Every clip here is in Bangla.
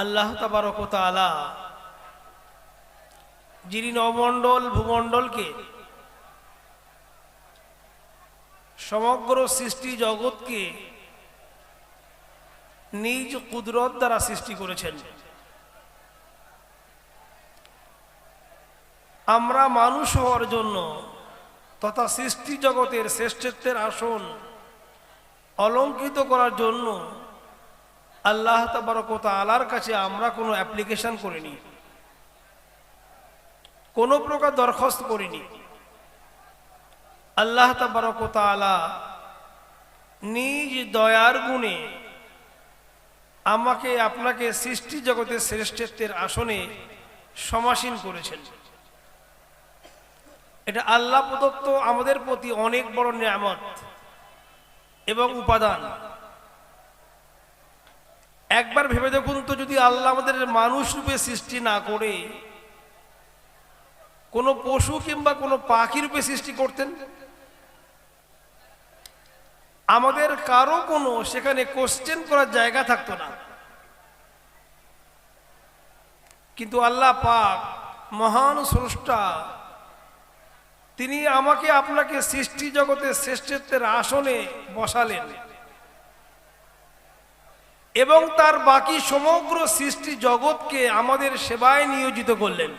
আল্লাহ তাবারকতালা যিনি নমণ্ডল ভূমণ্ডলকে সমগ্র সৃষ্টি জগৎকে নিজ কুদরত দ্বারা সৃষ্টি করেছেন। আমরা মানুষ হওয়ার জন্য তথা সৃষ্টি জগতের শ্রেষ্ঠত্বের আসন অলঙ্কৃত করার জন্য আল্লাহ তাবারকত আলার কাছে আমরা কোনো অ্যাপ্লিকেশন করিনি। কোনো প্রকার দরখাস্ত করিনি। আল্লাহ তাবারকত আলা নিজ দয়ার গুণে আমাকে আপনাকে সৃষ্টি জগতের শ্রেষ্ঠত্বের আসনে সমাসীন করেছেন। এটা আল্লাহ প্রদত্ত আমাদের প্রতি অনেক বড় নিয়ামত এবং উপাদান। একবার ভেবে দেখুন তো, যদি আল্লাহ আমাদের মানুষ রূপে সৃষ্টি না করে, কোনো পশু কিংবা কোনো পাখি রূপে সৃষ্টি করতেন? আমাদের কারও কোনো সেখানে কোশ্চেন করার জায়গা থাকতো না। কিন্তু আল্লাহ পাক মহান স্রষ্টা, তিনি আমাকে আপনাকে সৃষ্টি জগতের শ্রেষ্ঠত্বের আসনে বসালেন। এবং তার বাকি সমগ্র সৃষ্টি জগৎকে আমাদের সেবায় নিয়োজিত করলেন।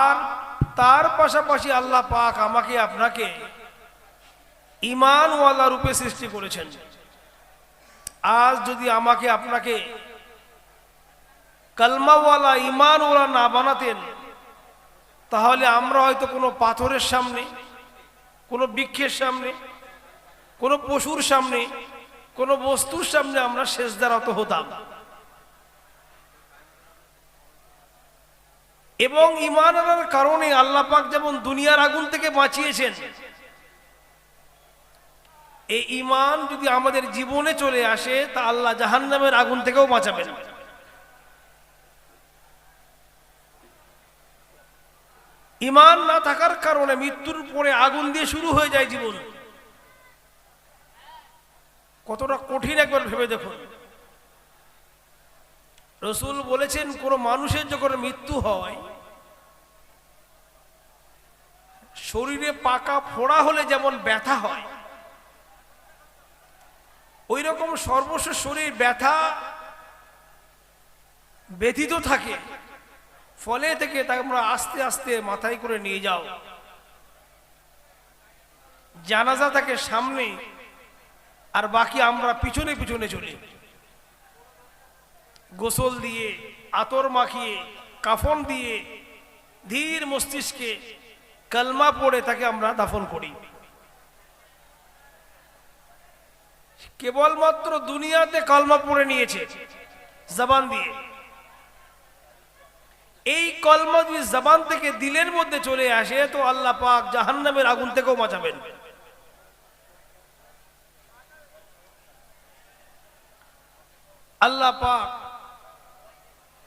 আর তার পাশাপাশি আল্লাহ পাক আমাকে আপনাকে ইমানওয়ালা রূপে সৃষ্টি করেছেন। আজ যদি আমাকে আপনাকে কালমাওয়ালা ইমানওয়ালা না বানাতেন, তাহলে আমরা হয়তো কোনো পাথরের সামনে কোনো বৃক্ষের সামনে, কোনো পশুর সামনে, কোনো বস্তুর সামনে আমরা শেষদারত হতাম। এবং ইমান আনার কারণে আল্লাহ পাক যেমন দুনিয়ার আগুন থেকে বাঁচিয়েছেন, এই ইমান যদি আমাদের জীবনে চলে আসে, তা আল্লাহ জাহান্নামের আগুন থেকেও বাঁচাবেন। ইমান না থাকার কারণে মৃত্যুর পরে আগুন দিয়ে শুরু হয়ে যায় জীবন। কতটা কঠিন একবার ভেবে দেখুন রসুল বলেছেন, কোন মানুষের যখন মৃত্যু হয়, শরীরে পাকা ফোড়া হলে যেমন ব্যথা হয় ওই রকম সর্বস্ব শরীর ব্যথা ব্যথিত থাকে। ফলে থেকে তাকে আমরা আস্তে আস্তে মাথায় করে নিয়ে যাও। জানাজা থাকে সামনে, আর বাকি আমরা পিছনে পিছনে চলি। গোসল দিয়ে, আতর মাখিয়ে, কাফন দিয়ে, ধীর মস্তিষ্কে কালমা পড়ে তাকে আমরা দাফন করি। কেবলমাত্র দুনিয়াতে কালমা পড়ে নিয়েছে, জবান দিয়ে। এই কলমা যদি জবান থেকে দিলের মধ্যে চলে আসে, তো আল্লাহ পাক জাহান্নামের আগুন থেকেও বাঁচাবেন। আল্লাহ পাক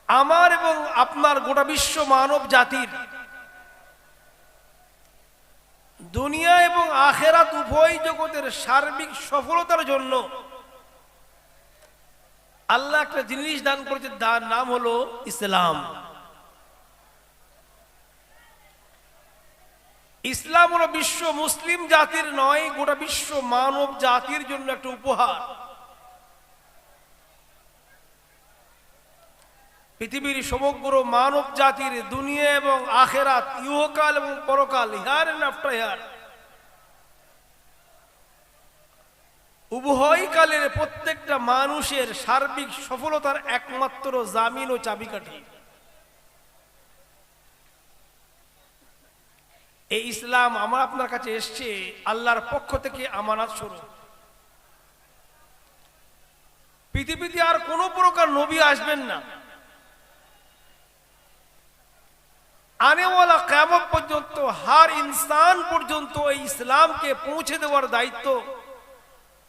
আমার এবং আপনার গোটা বিশ্ব মানব জাতির দুনিয়া এবং আখেরাত উভয় জগতের সার্বিক সফলতার জন্য আল্লাহ একটা জিনিস দান করেছে, তার নাম হলো ইসলাম। ইসলাম হলো বিশ্ব মুসলিম জাতির নয়, গোটা বিশ্ব মানব জাতির জন্য একটা উপহার। পৃথিবীর সমগ্র মানব জাতির দুনিয়া এবং আখেরাত ইহকাল এবং পরকাল, হিয়ার এন্ড আফটার হিয়ার। উভয় কালের প্রত্যেকটা মানুষের সার্বিক সফলতার একমাত্র জামিন ও চাবিকাঠি। এই ইসলাম আমার আপনার কাছে এসছে, আল্লাহর পক্ষ থেকে আমানত স্বরূপ। পৃথিবীতে আর কোন প্রকার নবী আসবেন না। আনেওয়ালা কেমন পর্যন্ত, হার ইনসান পর্যন্ত এই ইসলামকে পৌঁছে দেওয়ার দায়িত্ব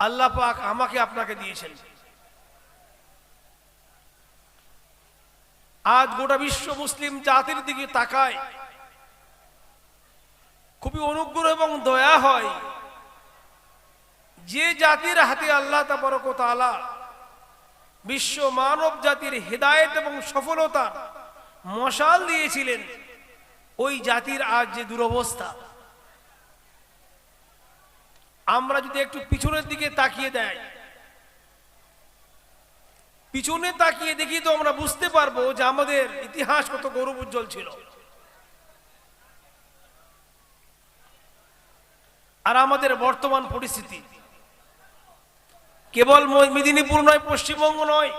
আল্লাহ পাক আমাকে আপনাকে দিয়েছেন। আজ গোটা বিশ্ব মুসলিম জাতির দিকে তাকায় খুবই অনুগ্রহ এবং দয়া হয়। যে জাতির হাতে আল্লাহ তালা বিশ্ব মানব জাতির হেদায়েত এবং সফলতা মশাল দিয়েছিলেন, ওই জাতির আজ যে দুরবস্থা। আমরা যদি একটু পিছনের দিকে তাকিয়ে দেয়, পিছনে তাকিয়ে দেখি তো আমরা বুঝতে পারব যে আমাদের ইতিহাস কত গৌরব উজ্জ্বল ছিল। আর আমাদের বর্তমান পরিস্থিতি। কেবল মেদিনীপুর নয়, পশ্চিমবঙ্গ নয়।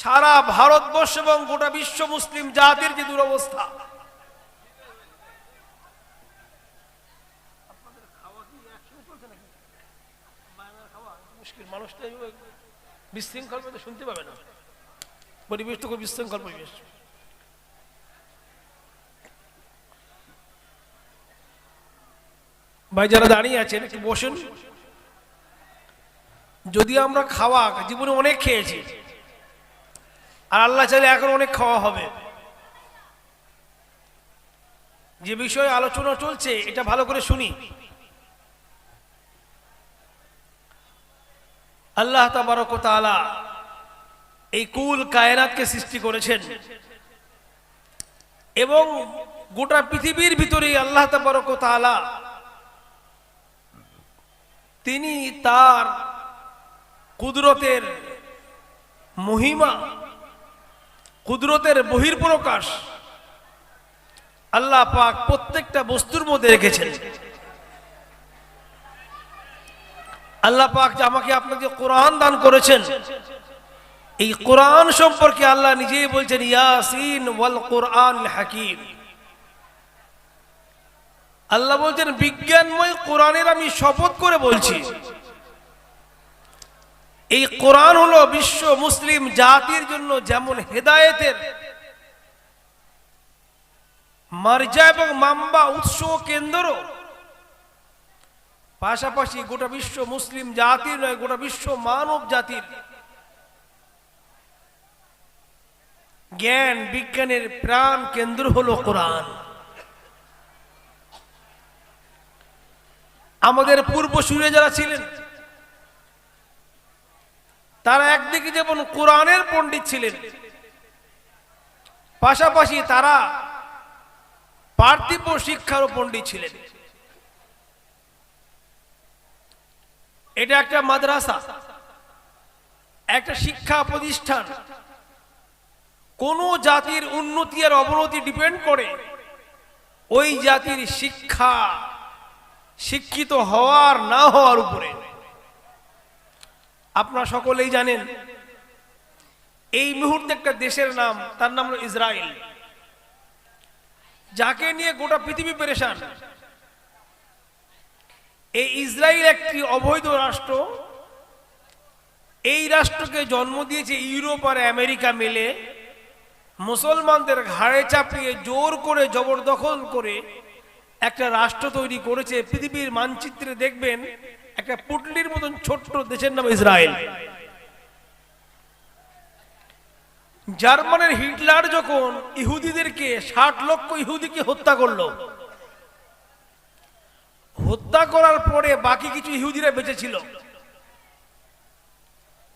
সারা ভারতবর্ষ এবং গোটা বিশ্ব মুসলিম জাতির যে দুরবস্থা। মানুষটা বিশৃঙ্খল শুনতে পাবে না। পরিবেশটা খুব বিশৃঙ্খল পরিবেশ। ভাই, যারা দাঁড়িয়ে আছেন, একটু বসুন। যদি আমরা খাওয়া, জীবনে অনেক খেয়েছি। আর আল্লাহ চাইলে এখন অনেক খাওয়া হবে। যে বিষয়ে আলোচনা চলছে, এটা ভালো করে শুনি। আল্লাহ তাবারক তাআলা এই কুল কায়নাতকে সৃষ্টি করেছেন। এবং গোটা পৃথিবীর ভিতরে আল্লাহ তাবারক তাআলা তিনি তার কুদরতের মহিমা, কুদরতের বহির্প্রকাশ আল্লাহ পাক প্রত্যেকটা বস্তুর মধ্যে রেখেছেন। আল্লাহ পাক যে আমাকে আপনাকে কোরআন দান করেছেন, এই কোরআন সম্পর্কে আল্লাহ নিজেই বলছেন, ইয়াসিন ওয়াল কোরআন হাকিম। আল্লাহ বলছেন, বিজ্ঞানময় কোরআনের আমি শপথ করে বলছি। এই কোরআন হলো বিশ্ব মুসলিম জাতির জন্য যেমন হেদায়েতের মার্জা এবং মাম্বা উৎস কেন্দ্র, পাশাপাশি গোটা বিশ্ব মুসলিম জাতির নয়, গোটা বিশ্ব মানব জাতির জ্ঞান, বিজ্ঞানের প্রাণ কেন্দ্র হলো কোরআন। আমাদের পূর্বসূরে যারা ছিলেন, তারা একদিকে যেমন কোরআনের পণ্ডিত ছিলেন, পাশাপাশি তারা পার্থিব শিক্ষারও পণ্ডিত ছিলেন। এটা একটা মাদ্রাসা, একটা শিক্ষা প্রতিষ্ঠান। কোন জাতির উন্নতি আর অবনতি ডিপেন্ড করে ওই জাতির শিক্ষা। শিক্ষিত হওয়ার, না হওয়ার উপরে। আপনারা সকলেই জানেন, এই মুহূর্তে একটা দেশের নাম, তার নাম হলো ইসরায়েল। যাকে নিয়ে গোটা পৃথিবী পেরেশান। এই ইসরায়েল একটি অবৈধ রাষ্ট্র। এই রাষ্ট্রকে জন্ম দিয়েছে ইউরোপ আর আমেরিকা মিলে। মুসলমানদের ঘাড়ে চাপিয়ে জোর করে জবরদখল করে একটা রাষ্ট্র তৈরি করেছে, পৃথিবীর মানচিত্রে দেখবেন একটা পুটলির মতন ছোট্ট দেশের নাম ইসরায়েল। জার্মানের হিটলার যখন ইহুদিদেরকে ষাট লক্ষ ইহুদিকে হত্যা করল, হত্যা করার পরে বাকি কিছু ইহুদিরা বেঁচে ছিল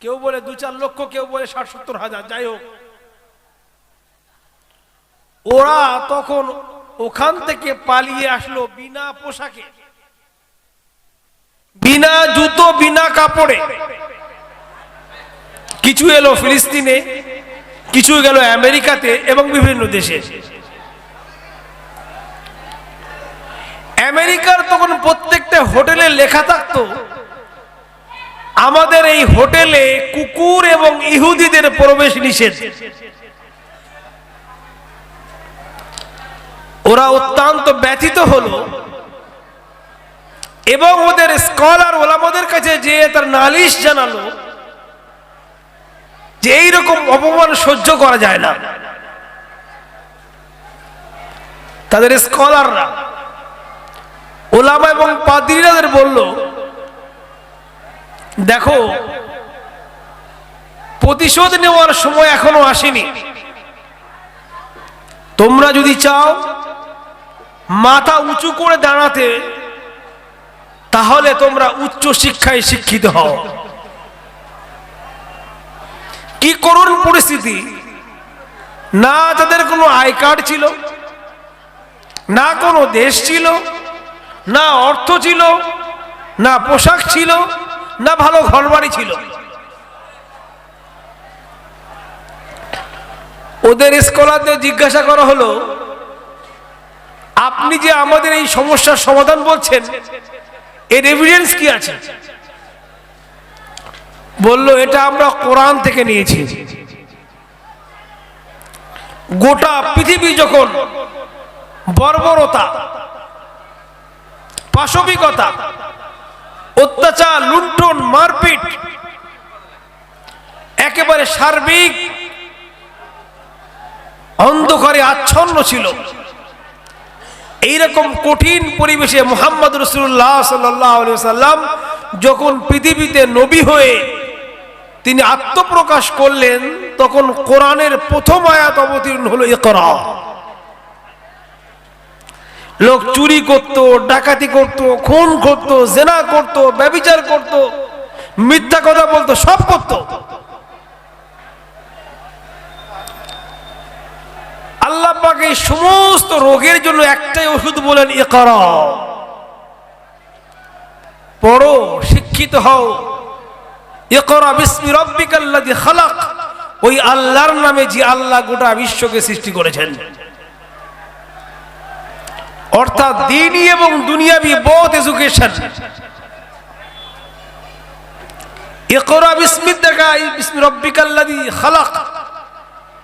কেউ বলে দু চার লক্ষ, কেউ বলে ষাট সত্তর হাজার, যাই হোক। ওরা তখন ওখান থেকে পালিয়ে আসলো বিনা পোশাকে। বিনা জুতো, বিনা কাপড়ে। কিছু এলো ফিলিস্তিনে, কিছু গেল আমেরিকাতে এবং বিভিন্ন দেশে। আমেরিকার তখন প্রত্যেকটা হোটেলে লেখা থাকতো, আমাদের এই হোটেলে কুকুর এবং ইহুদিদের প্রবেশ নিষেধ। ওরা অত্যন্ত ব্যথিত হলো। এবং ওদের স্কলার ওলামাদের কাছে যে তার নালিশ জানালো যে এইরকম অপমান সহ্য করা যায় না। তাদের স্কলাররা, ওলামা এবং পাদ্রীরাদের বলল, দেখো, প্রতিশোধ নেওয়ার সময় এখনও আসেনি। তোমরা যদি চাও মাথা উঁচু করে দাঁড়াতে, তাহলে তোমরা উচ্চ শিক্ষায় শিক্ষিত হও। কি করুন পরিস্থিতি। না তাদের কোনো আয় কার্ড ছিল, না কোনো দেশ ছিল, না অর্থ ছিল, না পোশাক ছিল, না ভালো ঘরবাড়ি ছিল। ওদের স্কলারদের জিজ্ঞাসা করা হলো আপনি যে আমাদের এই সমস্যার সমাধান বলছেন, এর এভিডেন্স কি আছে? বলল, এটা আমরা কোরআন থেকে নিয়েছি। গোটা পৃথিবী যখন বর্বরতা, পাশবিকতা, অত্যাচার, লুণ্ঠন, মারপিট, একেবারে সার্বিক অন্ধকারে আচ্ছন্ন ছিল এইরকম কঠিন পরিবেশে মোহাম্মদ রসুল্লাহ সাল্লাম যখন পৃথিবীতে নবী হয়ে তিনি আত্মপ্রকাশ করলেন, তখন কোরআনের প্রথম আয়াত অবতীর্ণ হলো ইকরা। লোক চুরি করত, ডাকাতি করত, খুন করত, জেনা করত, ব্যবিচার করত, মিথ্যা কথা বলতো, সব করত। আল্লাহ পাক সমস্ত রোগের জন্য একটাই ওষুধ বলেন ইকরা। পড়ো, শিক্ষিত হও। ইকরা বিসমি রব্বিকাল্লাযী খালাক। ওই আল্লাহর নামে যে আল্লাহ গোটা বিশ্বকে সৃষ্টি করেছেন। অর্থাৎ দিনই এবং দুনিয়াবি বোথ এডুকেশন ইকরা বিসমি দেখা বিসমি রব্বিকাল্লাযী খালাক।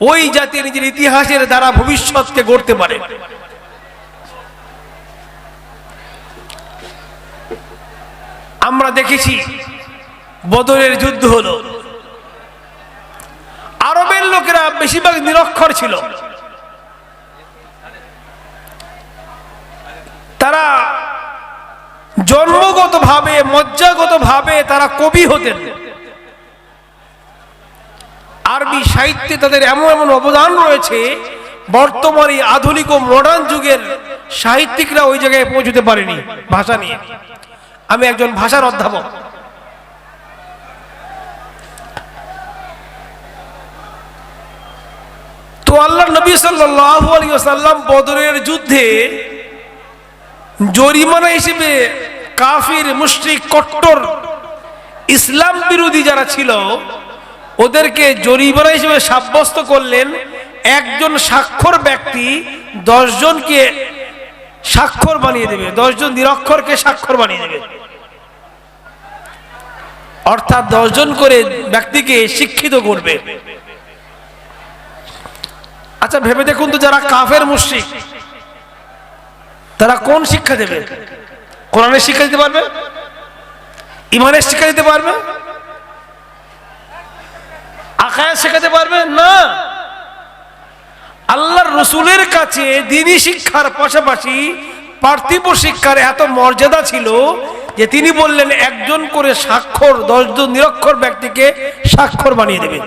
ওই জাতি নিজের ইতিহাসের দ্বারা ভবিষ্যৎকে গড়তে পারে। আমরা দেখেছি বদরের যুদ্ধ হলো। আরবের লোকেরা বেশিরভাগ নিরক্ষর ছিল। তারা জন্মগতভাবে, মজ্জাগতভাবে তারা কবি হতেন। আরবি সাহিত্যে তাদের এমন এমন অবদান রয়েছে, বর্তমানে আধুনিক ও মডার্ন যুগের সাহিত্যিকরা ওই জায়গায় পৌঁছতে পারেনি ভাষা নিয়ে। আমি একজন ভাষার অধ্যাপক। তো আল্লাহ নবী সাল্লাল্লাহু আলাইহি ওয়াসাল্লাম বদরের যুদ্ধে জরিমানা হিসেবে কাফির, মুশরিক, কট্টর, ইসলাম বিরোধী যারা ছিল ওদেরকে জরিমানা হিসেবে সাব্যস্ত করলেন একজন স্বাক্ষর ব্যক্তি দশজনকে স্বাক্ষর বানিয়ে দেবে, দশজন নিরক্ষরকে স্বাক্ষর বানিয়ে দেবে। অর্থাৎ দশজন করে ব্যক্তিকে শিক্ষিত করবে। আচ্ছা ভেবে দেখুন তো যারা কাফের মুশ্রিক, তারা কোন শিক্ষা দেবে? কোরআনের শিক্ষা দিতে পারবে? ইমানের শিক্ষা দিতে পারবে? আকায় শেখাতে পারবেন না। আল্লাহর রসুলের কাছে দিনী শিক্ষার পাশাপাশি পার্থিব শিক্ষার এত মর্যাদা ছিল যে তিনি বললেন, একজন করে স্বাক্ষর, দশজন নিরক্ষর ব্যক্তিকে স্বাক্ষর বানিয়ে দেবে।